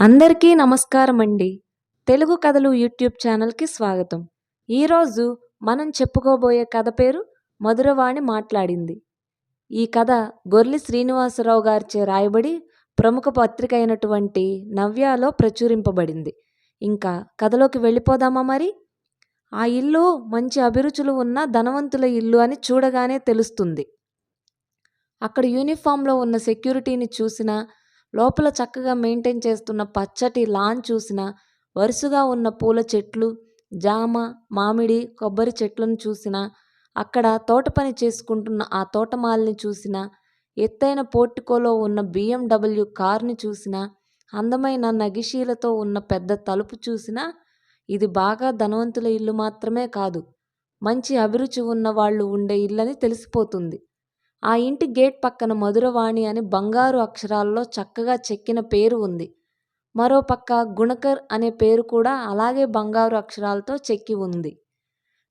అందరికీ నమస్కారం అండి తెలుగు కథలు యూట్యూబ్ ఛానల్కి స్వాగతం. ఈరోజు మనం చెప్పుకోబోయే కథ పేరు మధురవాణి మాట్లాడింది. ఈ కథ గొర్లి శ్రీనివాసరావు గారిచే రాయబడి ప్రముఖ పత్రిక అయినటువంటి నవ్యాలో ప్రచురింపబడింది. ఇంకా కథలోకి వెళ్ళిపోదామా మరి? ఆ ఇల్లు మంచి అభిరుచులు ఉన్న ధనవంతుల ఇల్లు అని చూడగానే తెలుస్తుంది. అక్కడ యూనిఫామ్లో ఉన్న సెక్యూరిటీని చూసినా లోపల చక్కగా మెయింటైన్ చేస్తున్న పచ్చటి లాన్ చూసిన వరుసగా ఉన్న పూల చెట్లు జామ మామిడి కొబ్బరి చెట్లను చూసిన అక్కడ తోట పని చేసుకుంటున్న ఆ తోటమాలిని చూసిన ఎత్తైన పోర్టికోలో ఉన్న బిఎండబ్ల్యూ కార్ని చూసిన అందమైన నగిషీలతో ఉన్న పెద్ద తలుపు చూసినా ఇది బాగా ధనవంతుల ఇల్లు మాత్రమే కాదు మంచి అభిరుచి ఉన్న వాళ్ళు ఉండే ఇల్లని తెలిసిపోతుంది. ఆ ఇంటి గేట్ పక్కన మధురవాణి అని బంగారు అక్షరాల్లో చక్కగా చెక్కిన పేరు ఉంది. మరో పక్క గుణకర్ అనే పేరు కూడా అలాగే బంగారు అక్షరాలతో చెక్కి ఉంది.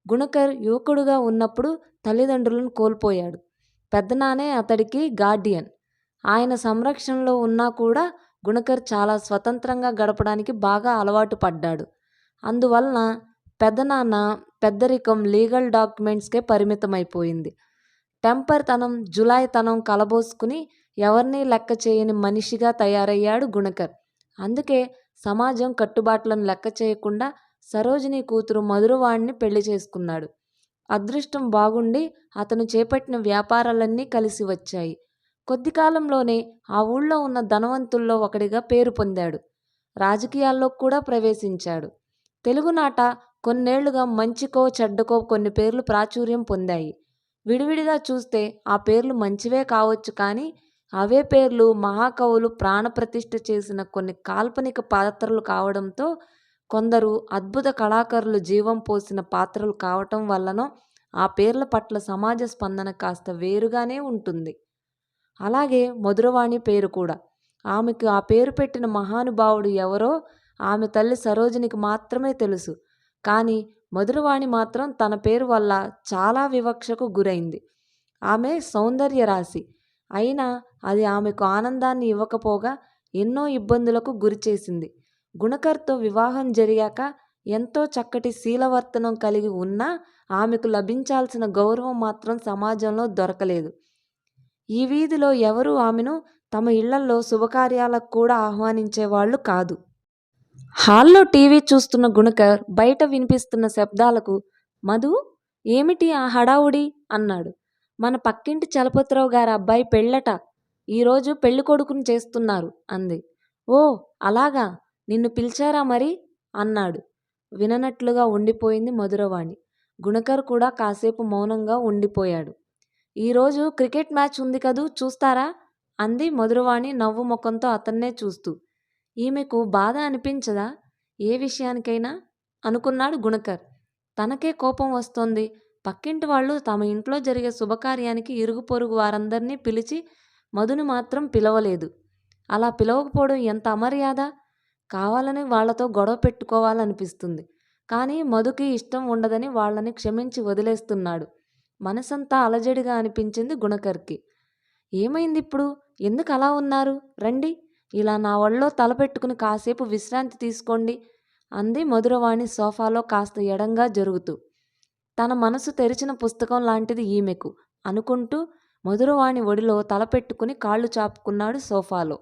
గుణకర్ యువకుడుగా ఉన్నప్పుడు తల్లిదండ్రులను కోల్పోయాడు. పెద్దనానే అతడికి గార్డియన్. ఆయన సంరక్షణలో ఉన్నా కూడా గుణకర్ చాలా స్వతంత్రంగా గడపడానికి బాగా అలవాటు పడ్డాడు. అందువలన పెద్దనాన్న పెద్దరికం లీగల్ డాక్యుమెంట్స్కే పరిమితమైపోయింది. టెంపర్తనం జులాయితనం కలబోసుకుని ఎవరినీ లెక్క చేయని మనిషిగా తయారయ్యాడు గుణకర్. అందుకే సమాజం కట్టుబాట్లను లెక్క చేయకుండా సరోజిని కూతురు మధురవాణ్ణి పెళ్ళి చేసుకున్నాడు. అదృష్టం బాగుండి అతను చేపట్టిన వ్యాపారాలన్నీ కలిసి వచ్చాయి. కొద్ది కాలంలోనే ఆ ఊళ్ళో ఉన్న ధనవంతుల్లో ఒకడిగా పేరు పొందాడు. రాజకీయాల్లో కూడా ప్రవేశించాడు. తెలుగునాట కొన్నేళ్ళుగా మంచికో చెడ్డకో కొన్ని పేర్లు ప్రాచుర్యం పొందాయి. విడివిడిగా చూస్తే ఆ పేర్లు మంచివే కావచ్చు కానీ అవే పేర్లు మహాకవులు ప్రాణప్రతిష్ఠ చేసిన కొన్ని కాల్పనిక పాత్రలు కావడంతో కొందరు అద్భుత కళాకారులు జీవం పోసిన పాత్రలు కావటం వల్లనో ఆ పేర్ల పట్ల సమాజ స్పందన కాస్త వేరుగానే ఉంటుంది. అలాగే మధురవాణి పేరు కూడా. ఆమెకు ఆ పేరు పెట్టిన మహానుభావుడు ఎవరో ఆమె తల్లి సరోజినికి మాత్రమే తెలుసు. కానీ మధురవాణి మాత్రం తన పేరు వల్ల చాలా వివక్షకు గురైంది. ఆమె సౌందర్య రాశి. అయినా అది ఆమెకు ఆనందాన్ని ఇవ్వకపోగా ఎన్నో ఇబ్బందులకు గురిచేసింది గుణకర్తో వివాహం జరిగాక ఎంతో చక్కటి శీలవర్తనం కలిగి ఉన్నా ఆమెకు లభించాల్సిన గౌరవం మాత్రం సమాజంలో దొరకలేదు. ఈ వీధిలో ఎవరూ ఆమెను తమ ఇళ్ళల్లో శుభకార్యాలకు కూడా ఆహ్వానించేవాళ్ళు కాదు. హాల్లో టీవీ చూస్తున్న గుణకర్ బయట వినిపిస్తున్న శబ్దాలకు మధు ఏమిటి ఆ హడావుడి? అన్నాడు. మన పక్కింటి చలపతిరావు గారి అబ్బాయి పెళ్ళట ఈరోజు పెళ్ళి కొడుకుని చేస్తున్నారు అంది. ఓ అలాగా? నిన్ను పిలిచారా మరి? అన్నాడు. విననట్లుగా ఉండిపోయింది మధురవాణి. గుణకర్ కూడా కాసేపు మౌనంగా ఉండిపోయాడు. ఈరోజు క్రికెట్ మ్యాచ్ ఉంది కదూ చూస్తారా? అంది మధురవాణి నవ్వు ముఖంతో అతన్నే చూస్తూ. ఈమెకు బాధ అనిపించదా? ఏ విషయానికైనా? అనుకున్నాడు గుణకర్. తనకే కోపం వస్తోంది. పక్కింటి వాళ్ళు తమ ఇంట్లో జరిగే శుభకార్యానికి ఇరుగు పొరుగు వారందరినీ పిలిచి మధుని మాత్రం పిలవలేదు. అలా పిలవకపోవడం ఎంత అమర్యాద? కావాలని వాళ్ళతో గొడవ పెట్టుకోవాలనిపిస్తుంది. కానీ మధుకి ఇష్టం ఉండదని వాళ్ళని క్షమించి వదిలేస్తున్నాడు. మనసంతా అలజడిగా అనిపించింది గుణకర్కి. ఏమైంది ఇప్పుడు ఎందుకు అలా ఉన్నారు? రండి. ఇలా నా ఒళ్ళో తలపెట్టుకుని కాసేపు విశ్రాంతి తీసుకోండి అంది మధురవాణి సోఫాలో కాస్త ఎడంగా జరుగుతూ. తన మనసు తెరిచిన పుస్తకం లాంటిది ఈమెకు అనుకుంటూ మధురవాణి ఒడిలో తలపెట్టుకుని కాళ్ళు చాపుకున్నాడు సోఫాలో.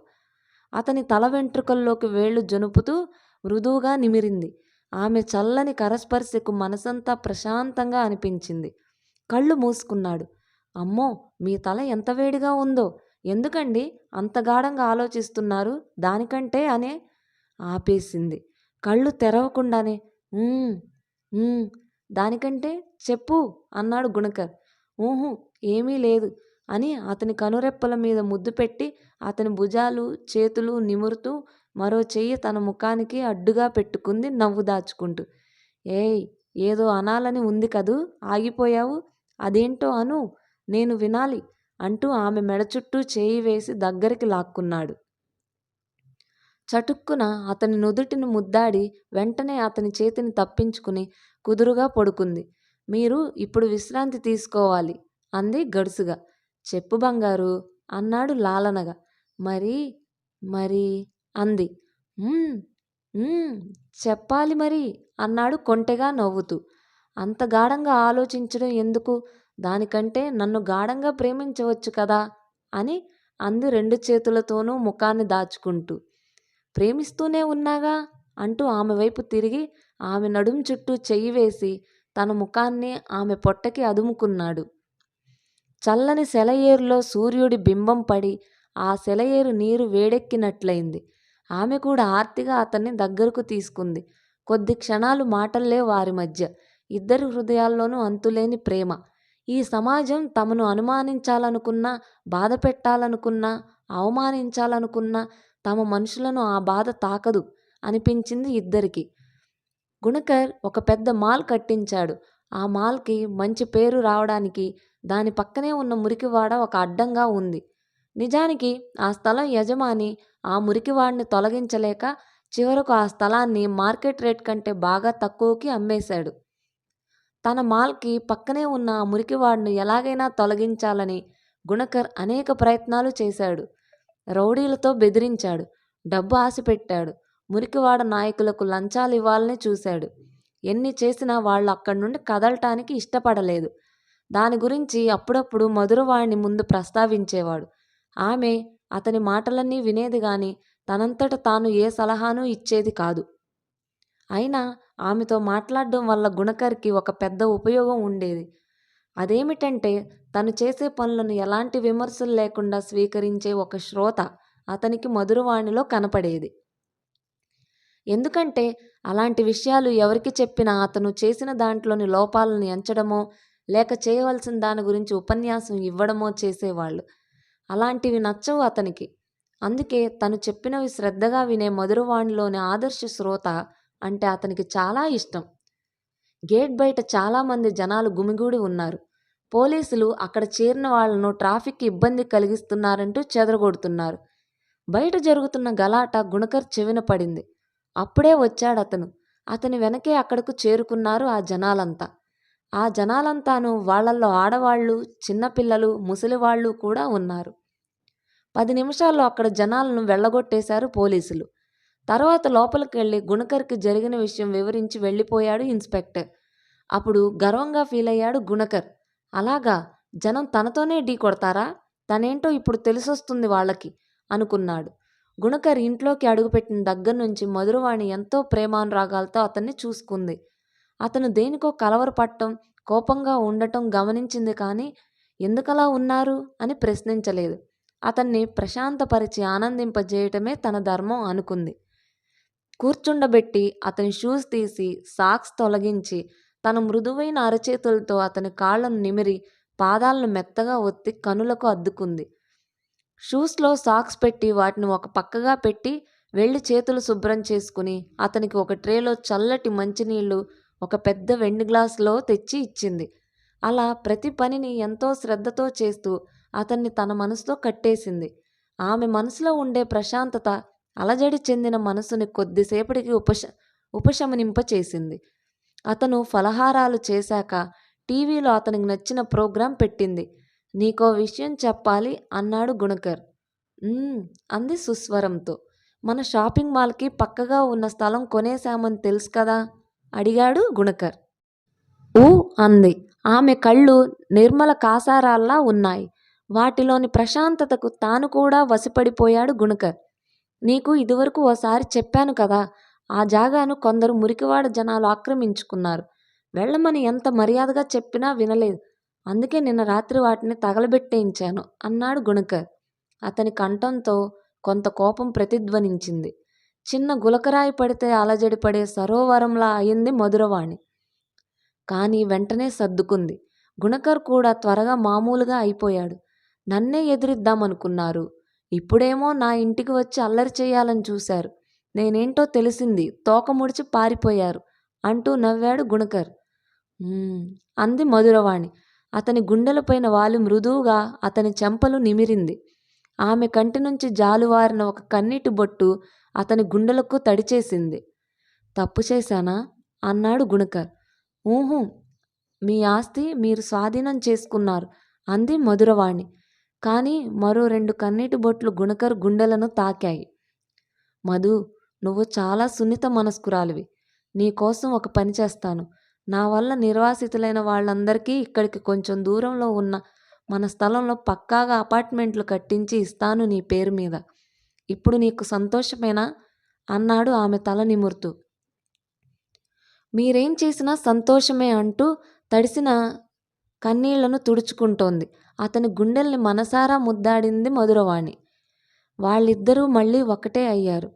అతని తల వెంట్రుకల్లోకి వేళ్ళు జనుపుతూ మృదువుగా నిమిరింది. ఆమె చల్లని కరస్పర్శకు మనసంతా ప్రశాంతంగా అనిపించింది. కళ్ళు మూసుకున్నాడు. అమ్మో మీ తల ఎంత వేడిగా ఉందో! ఎందుకండి అంత గాఢంగా ఆలోచిస్తున్నారు? దానికంటే అనే ఆపేసింది. కళ్ళు తెరవకుండానే దానికంటే చెప్పు అన్నాడు గుణకర్. ఊహు ఏమీ లేదు అని అతని కనురెప్పల మీద ముద్దు పెట్టి అతని భుజాలు చేతులు నిమురుతూ మరో చెయ్యి తన ముఖానికి అడ్డుగా పెట్టుకుంది నవ్వు దాచుకుంటూ. ఏయ్ ఏదో అనాలని ఉంది కదూ? ఆగిపోయావు? అదేంటో అను నేను వినాలి. అంటూ ఆమె మెడ చుట్టూ చేయి వేసి దగ్గరికి లాక్కున్నాడు. చటుక్కున అతని నుదుటిని ముద్దాడి వెంటనే అతని చేతిని తప్పించుకుని కుదురుగా పడుకుంది. మీరు ఇప్పుడు విశ్రాంతి తీసుకోవాలి అంది గడుసుగా. చెప్పు బంగారు అన్నాడు లాలనగా. మరి మరి అంది. చెప్పాలి మరి అన్నాడు కొంటెగా నవ్వుతూ. అంత గాఢంగా ఆలోచించడం ఎందుకు? దానికంటే నన్ను గాఢంగా ప్రేమించవచ్చు కదా అని అంది రెండు చేతులతోనూ ముఖాన్ని దాచుకుంటూ. ప్రేమిస్తూనే ఉన్నాగా అంటూ ఆమె వైపు తిరిగి ఆమె నడుం చుట్టూ చెయ్యి వేసి తన ముఖాన్ని ఆమె పొట్టకి అదుముకున్నాడు. చల్లని సెలయేరులో సూర్యుడి బింబం పడి ఆ సెలయేరు నీరు వేడెక్కినట్లయింది. ఆమె కూడా ఆర్తిగా అతన్ని దగ్గరకు తీసుకుంది. కొద్ది క్షణాలు మాటల్లే వారి మధ్య. ఇద్దరి హృదయాల్లోనూ అంతులేని ప్రేమ. ఈ సమాజం తమను అనుమానించాలనుకున్నా బాధ పెట్టాలనుకున్నా అవమానించాలనుకున్నా తమ మనుషులను ఆ బాధ తాకదు అనిపించింది ఇద్దరికి. గుణకర్ ఒక పెద్ద మాల్ కట్టించాడు. ఆ మాల్కి మంచి పేరు రావడానికి దాని పక్కనే ఉన్న మురికివాడ ఒక అడ్డంగా ఉంది. నిజానికి ఆ స్థలం యజమాని ఆ మురికివాడిని తొలగించలేక చివరకు ఆ స్థలాన్ని మార్కెట్ రేట్ కంటే బాగా తక్కువకి అమ్మేశాడు. తన మాల్కి పక్కనే ఉన్న ఆ మురికివాడిని ఎలాగైనా తొలగించాలని గుణకర్ అనేక ప్రయత్నాలు చేశాడు. రౌడీలతో బెదిరించాడు. డబ్బు ఆశపెట్టాడు. మురికివాడ నాయకులకు లంచాలు ఇవ్వాలని చూశాడు. ఎన్ని చేసినా వాళ్ళు అక్కడి నుండి కదలటానికి ఇష్టపడలేదు. దాని గురించి అప్పుడప్పుడు మధురవాణ్ణి ముందు ప్రస్తావించేవాడు. ఆమె అతని మాటలన్నీ వినేది గాని తనంతట తాను ఏ సలహానూ ఇచ్చేది కాదు. అయినా ఆమెతో మాట్లాడడం వల్ల గుణకర్కి ఒక పెద్ద ఉపయోగం ఉండేది. అదేమిటంటే తను చేసే పనులను ఎలాంటి విమర్శలు లేకుండా స్వీకరించే ఒక శ్రోత అతనికి మధురవాణిలో కనపడేది. ఎందుకంటే అలాంటి విషయాలు ఎవరికి చెప్పినా అతను చేసిన దాంట్లోని లోపాలను ఎంచడమో లేక చేయవలసిన దాని గురించి ఉపన్యాసం ఇవ్వడమో చేసేవాళ్ళు. అలాంటివి నచ్చవు అతనికి. అందుకే తను చెప్పినవి శ్రద్ధగా వినే మధురవాణిలోని ఆదర్శ శ్రోత అంటే అతనికి చాలా ఇష్టం. గేట్ బయట చాలామంది జనాలు గుమిగూడి ఉన్నారు. పోలీసులు అక్కడ చేరిన వాళ్ళను ట్రాఫిక్ ఇబ్బంది కలిగిస్తున్నారంటూ చెదరగొడుతున్నారు. బయట జరుగుతున్న గలాట గుణకర్ చెవిన పడింది. అప్పుడే వచ్చాడు అతను అతని వెనకే అక్కడకు చేరుకున్నారు ఆ జనాలంతా. ఆ జనాలంతాను వాళ్ళల్లో ఆడవాళ్ళు చిన్నపిల్లలు ముసలివాళ్ళు కూడా ఉన్నారు. పది నిమిషాల్లో అక్కడ జనాలను వెళ్ళగొట్టేశారు పోలీసులు. తర్వాత లోపలికి వెళ్ళి గుణకర్కి జరిగిన విషయం వివరించి వెళ్ళిపోయాడు ఇన్స్పెక్టర్. అప్పుడు గర్వంగా ఫీల్ అయ్యాడు గుణకర్. అలాగా? జనం తనతోనే ఢీ కొడతారా? తనేంటో ఇప్పుడు తెలిసొస్తుంది వాళ్ళకి అనుకున్నాడు. గుణకర్ ఇంట్లోకి అడుగుపెట్టిన దగ్గర నుంచి మధురవాణి ఎంతో ప్రేమానురాగాలతో అతన్ని చూసుకుంది. అతను దేనికో కలవరపడటం కోపంగా ఉండటం గమనించింది కానీ ఎందుకలా ఉన్నారు అని ప్రశ్నించలేదు. అతన్ని ప్రశాంతపరిచి ఆనందింపజేయటమే తన ధర్మం అనుకుంది. కూర్చుండబెట్టి అతని షూస్ తీసి సాక్స్ తొలగించి తన మృదువైన అరచేతులతో అతని కాళ్ళను నిమిరి పాదాలను మెత్తగా ఒత్తి కనులకు అద్దుకుంది. షూస్లో సాక్స్ పెట్టి వాటిని ఒక పక్కగా పెట్టి వెళ్ళి చేతులు శుభ్రం చేసుకుని అతనికి ఒక ట్రేలో చల్లటి మంచినీళ్ళు ఒక పెద్ద వెండి గ్లాసులో తెచ్చి ఇచ్చింది. అలా ప్రతి పనిని ఎంతో శ్రద్ధతో చేస్తూ అతన్ని తన మనసుతో కట్టేసింది. ఆమె మనసులో ఉండే ప్రశాంతత అలజడి చెందిన మనసుని కొద్దిసేపటికి ఉపశ ఉపశమనింపచేసింది. అతను ఫలహారాలు చేశాక టీవీలో అతనికి నచ్చిన ప్రోగ్రాం పెట్టింది. నీకో విషయం చెప్పాలి అన్నాడు గుణకర్. అంది సుస్వరంతో. మన షాపింగ్ మాల్కి పక్కగా ఉన్న స్థలం కొనేశామని తెలుసు కదా? అడిగాడు గుణకర్. ఊ అంది. ఆమె కళ్ళు నిర్మల కాసారాల్లా ఉన్నాయి. వాటిలోని ప్రశాంతతకు తాను కూడా వసిపడిపోయాడు గుణకర్. నీకు ఇదివరకు ఓసారి చెప్పాను కదా ఆ జాగాను కొందరు మురికివాడ జనాలు ఆక్రమించుకున్నారు. వెళ్ళమని ఎంత మర్యాదగా చెప్పినా వినలేదు. అందుకే నిన్న రాత్రి వాటిని తగలబెట్టేయించాను అన్నాడు గుణకర్. అతని కంఠంతో కొంత కోపం ప్రతిధ్వనించింది. చిన్న గులకరాయి పడితే అలజడి పడే సరోవరంలా అయింది మధురవాణి. కానీ వెంటనే సర్దుకుంది. గుణకర్ కూడా త్వరగా మామూలుగా అయిపోయాడు. నన్నే ఎదురిద్దామనుకున్నారు. ఇప్పుడేమో నా ఇంటికి వచ్చి అల్లరి చేయాలని చూశారు. నేనేంటో తెలిసింది. తోక ముడిచి పారిపోయారు అంటూ నవ్వాడు గుణకర్. అంది మధురవాణి. అతని గుండెలపైన వాలి మృదువుగా అతని చెంపలు నిమిరింది. ఆమె కంటి నుంచి జాలువారిన ఒక కన్నీటి బొట్టు అతని గుండెలకు తడిచేసింది. తప్పు చేశానా? అన్నాడు గుణకర్. ఊహు మీ ఆస్తి మీరు స్వాధీనం చేసుకున్నారు అంది మధురవాణి. కానీ మరో రెండు కన్నీటి బొట్లు గుణకర్ గుండెలను తాకాయి. మధు నువ్వు చాలా సున్నిత మనస్కురాలివి. నీ కోసం ఒక పని చేస్తాను. నా వల్ల నిర్వాసితులైన వాళ్ళందరికీ ఇక్కడికి కొంచెం దూరంలో ఉన్న మన స్థలంలో పక్కాగా అపార్ట్మెంట్లు కట్టించి ఇస్తాను నీ పేరు మీద. ఇప్పుడు నీకు సంతోషమేనా? అన్నాడు ఆమె తల నిమురుతూ. మీరేం చేసినా సంతోషమే అంటూ తడిసిన కన్నీళ్ళను తుడుచుకుంటోంది. అతని గుండెల్ని మనసారా ముద్దాడింది మధురవాణి. వాళ్ళిద్దరూ మళ్ళీ ఒకటే అయ్యారు.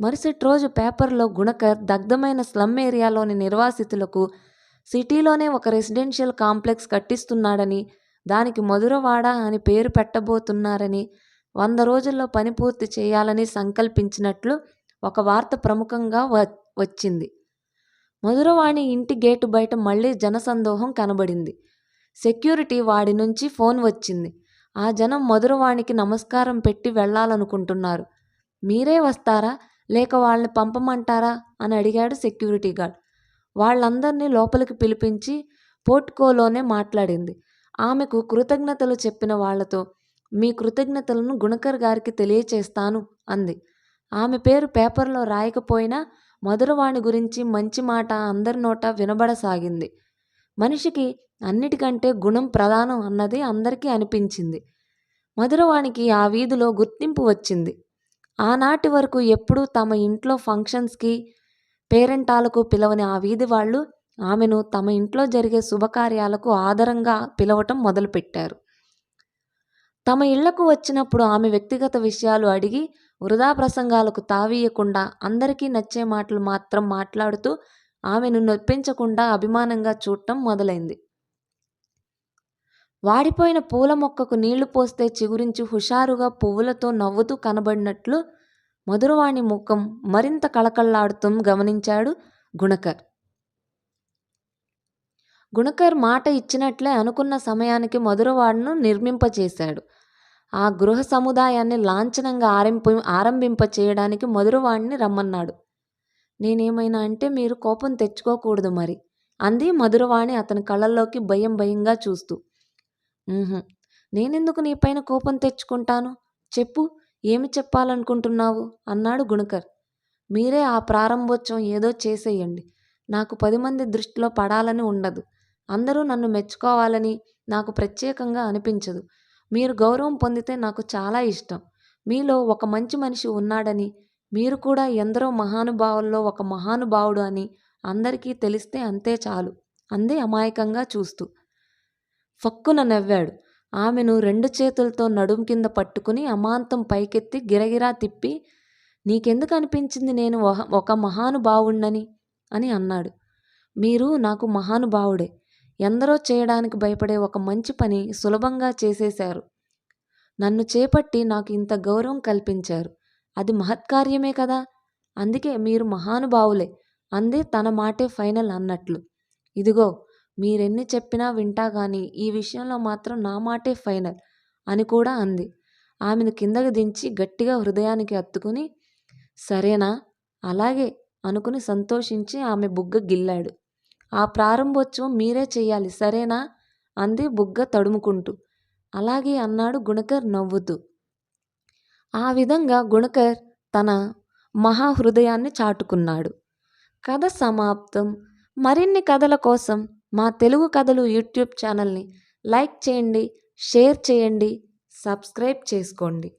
మరుసటి రోజు పేపర్లో గుణకర్ దగ్ధమైన స్లమ్ ఏరియాలోని నిర్వాసితులకు సిటీలోనే ఒక రెసిడెన్షియల్ కాంప్లెక్స్ కట్టిస్తున్నాడని దానికి మధురవాడ అని పేరు పెట్టబోతున్నారని వంద రోజుల్లో పని పూర్తి చేయాలని సంకల్పించినట్లు ఒక వార్త ప్రముఖంగా వచ్చింది. మధురవాణి ఇంటి గేటు బయట మళ్ళీ జనసందోహం కనబడింది. సెక్యూరిటీ వాడి నుంచి ఫోన్ వచ్చింది. ఆ జనం మధురవాణికి నమస్కారం పెట్టి వెళ్ళాలనుకుంటున్నారు. మీరే వస్తారా? లేక వాళ్ళని పంపమంటారా? అని అడిగాడు సెక్యూరిటీ గార్డ్. వాళ్ళందరినీ లోపలికి పిలిపించి పోర్ట్కోలోనే మాట్లాడింది. ఆమెకు కృతజ్ఞతలు చెప్పిన వాళ్ళతో మీ కృతజ్ఞతలను గుణకర్ గారికి తెలియచేస్తాను అంది. ఆమె పేరు పేపర్లో రాయకపోయినా మధురవాణి గురించి మంచి మాట అందరి నోట వినబడసాగింది. మనిషికి అన్నిటికంటే గుణం ప్రధానం అన్నది అందరికీ అనిపించింది. మధురవాణికి ఆ వీధిలో గుర్తింపు వచ్చింది. ఆనాటి వరకు ఎప్పుడూ తమ ఇంట్లో ఫంక్షన్స్కి పేరెంటాలకు పిలవని ఆ వీధి వాళ్ళు ఆమెను తమ ఇంట్లో జరిగే శుభకార్యాలకు ఆదరంగా పిలవటం మొదలుపెట్టారు. తమ ఇళ్ళకు వచ్చినప్పుడు ఆమె వ్యక్తిగత విషయాలు అడిగి వృధా ప్రసంగాలకు తావీయకుండా అందరికీ నచ్చే మాటలు మాత్రం మాట్లాడుతూ ఆమెను నొప్పించకుండా అభిమానంగా చూడటం మొదలైంది. వాడిపోయిన పూల మొక్కకు నీళ్ళు పోస్తే చిగురించి హుషారుగా పువ్వులతో నవ్వుతూ కనబడినట్లు మధురవాణి ముఖం మరింత కళకళ్ళాడుతూ గమనించాడు గుణకర్. గుణకర్ మాట ఇచ్చినట్లే అనుకున్న సమయానికి మధురవాడును నిర్మింపచేశాడు. ఆ గృహ సముదాయాన్ని లాంఛనంగా ఆరంపి ఆరంభింప చేయడానికి మధురవాణ్ణి రమ్మన్నాడు. నేనేమైనా అంటే మీరు కోపం తెచ్చుకోకూడదు మరి అంది మధురవాణి అతని కళ్ళల్లోకి భయం భయంగా చూస్తూ. నేనెందుకు నీపైన కోపం తెచ్చుకుంటాను? చెప్పు ఏమి చెప్పాలనుకుంటున్నావు? అన్నాడు గుణకర్. మీరే ఆ ప్రారంభోత్సవం ఏదో చేసేయండి. నాకు పది మంది దృష్టిలో పడాలని ఉండదు. అందరూ నన్ను మెచ్చుకోవాలని నాకు ప్రత్యేకంగా అనిపించదు. మీరు గౌరవం పొందితే నాకు చాలా ఇష్టం. మీలో ఒక మంచి మనిషి ఉన్నాడని మీరు కూడా ఎందరో మహానుభావుల్లో ఒక మహానుభావుడు అని అందరికీ తెలిస్తే అంతే చాలు. అంది అమాయకంగా చూస్తూ. ఫక్కున నవ్వాడు. ఆమెను రెండు చేతులతో నడుం కింద పట్టుకుని అమాంతం పైకెత్తి గిరగిరా తిప్పి నీకెందుకు అనిపించింది నేను ఒక మహానుభావుణ్ణని? అని అన్నాడు. మీరు నాకు మహానుభావుడే. ఎందరో చేయడానికి భయపడే ఒక మంచి పని సులభంగా చేసేశారు. నన్ను చేపట్టి నాకు ఇంత గౌరవం కల్పించారు. అది మహత్కార్యమే కదా. అందుకే మీరు మహానుభావులే. అంది తన మాటే ఫైనల్ అన్నట్లు. ఇదిగో మీరెన్ని చెప్పినా వింటా కానీ ఈ విషయంలో మాత్రం నా మాటే ఫైనల్ అని కూడా అంది. ఆమెను కిందకు దించి గట్టిగా హృదయానికి అత్తుకుని సరేనా? అలాగే అనుకుని సంతోషించి ఆమె బుగ్గ గిల్లాడు. ఆ ప్రారంభోత్సవం మీరే చెయ్యాలి సరేనా? అంది బుగ్గ తడుముకుంటూ. అలాగే అన్నాడు గుణకర్ నవ్వుతూ. ఆ విధంగా గుణకర్ తన మహాహృదయాన్ని చాటుకున్నాడు. కథ సమాప్తం. మరిన్ని కథల కోసం మా తెలుగు కథలు యూట్యూబ్ ఛానల్ని లైక్ చేయండి షేర్ చేయండి సబ్స్క్రైబ్ చేసుకోండి.